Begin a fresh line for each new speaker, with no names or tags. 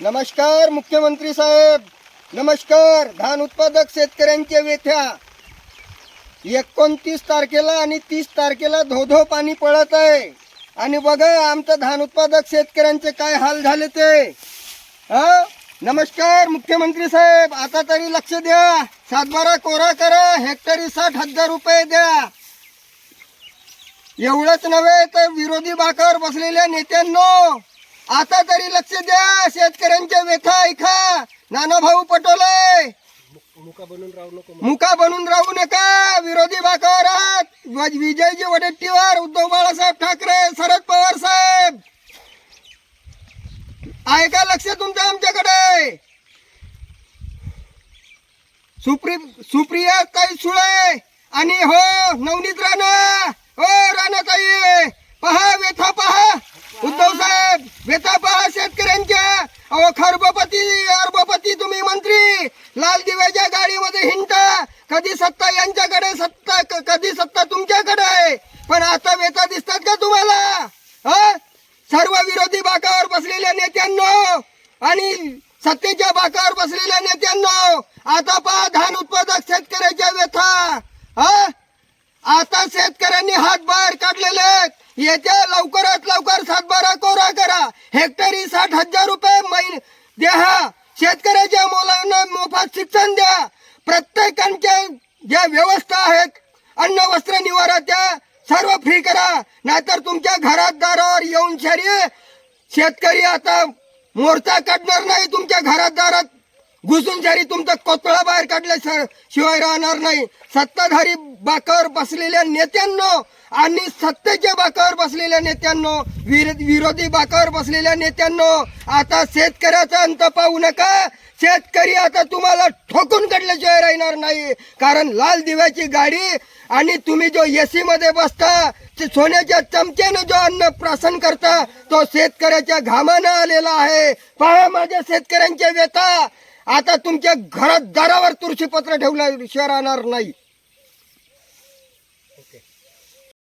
नमस्कार मुख्यमंत्री साहेब. नमस्कार धान उत्पादक शेतकऱ्यांच्या वेथ्या. एकोणतीस तारखेला आणि तीस तारखेला धोधो पाणी पडत आहे. आणि बघा आमचं धान उत्पादक शेतकऱ्यांचे काय हाल झाले ते. हा? नमस्कार मुख्यमंत्री साहेब. आता तरी लक्ष द्या. सातबारा कोरा करा. हेक्टरी साठ हजार रुपये द्या. एवढंच नव्हे तर विरोधी बाकावर बसलेल्या नेत्यांनो आता तरी लक्ष द्या शेतकऱ्यांच्या व्यथा ऐका. नानाभाऊ पटोले.
मुका बनून राहू नको
मुका बनून राहू नका विरोधी बाकावर आहात विजयजी वडेट्टीवार उद्धव बाळासाहेब ठाकरे शरद पवार साहेब. ऐका लक्ष तुमचं आमच्याकडे. सुप्री सुप्रिया ताई सुळे. आणि हो नवनीत राणा. हो राणा ताई. पहा व्यथा पहा. उद्धव साहेब व्यथा पहा शेतकऱ्यांच्या अहो खरबपती अरबपती तुम्ही मंत्री लाल दिव्याच्या गाडीमध्ये हिंडता कधी सत्ता यांच्याकडे सत्ता कधी सत्ता तुमच्याकडे आहे? पण आता व्यथा दिसतात का तुम्हाला? हा? सर्व विरोधी बाकावर बसलेल्या नेत्यांनो आणि सत्तेच्या बाकावर बसलेल्या नेत्यांनो आता पहा धान उत्पादक शेतकऱ्याच्या व्यथा. हा? आता शेतकऱ्यांनी हात बाहेर काढलेले आहेत. येत्या लवकरात लवकर सातबारा कोरा करा. हेक्टरी साठ हजार रुपये महिने द्या. शेतकऱ्याच्या मोला मोफत शिक्षण द्या. प्रत्येकांच्या ज्या व्यवस्था आहेत अन्न वस्त्र निवारा त्या सर्व फ्री करा. नाहीतर तुमच्या घरात दारावर येऊन शरी. शेतकरी आता मोर्चा काढणार नाही तुमच्या घरात दारात घुसून शरी. तुमचा कोतळा बाहेर काढल्या शिवाय राहणार नाही. सत्ताधारी बाकावर बसलेल्या नेत्यांनो आणि सत्तेच्या बाकावर बसलेल्या नेत्यांनो विर- विरोधी बाकावर बसलेल्या नेत्यांनो आता शेतकऱ्याचा अंत पाहू नका. शेतकरी आता तुम्हाला ठोकून काढल्याशिवाय राहणार नाही. कारण लाल दिव्याची गाडी आणि तुम्ही जो एसी मध्ये बसता ते सोन्याच्या चमच्याने जो अन्न प्राशन करता तो शेतकऱ्याच्या घामानं आलेला आहे. पहा माझ्या शेतकऱ्यांच्या व्यथा. आता तुमच्या घरात दारावर तुळशीपत्र ठेवल्याशिवाय राहणार नाही.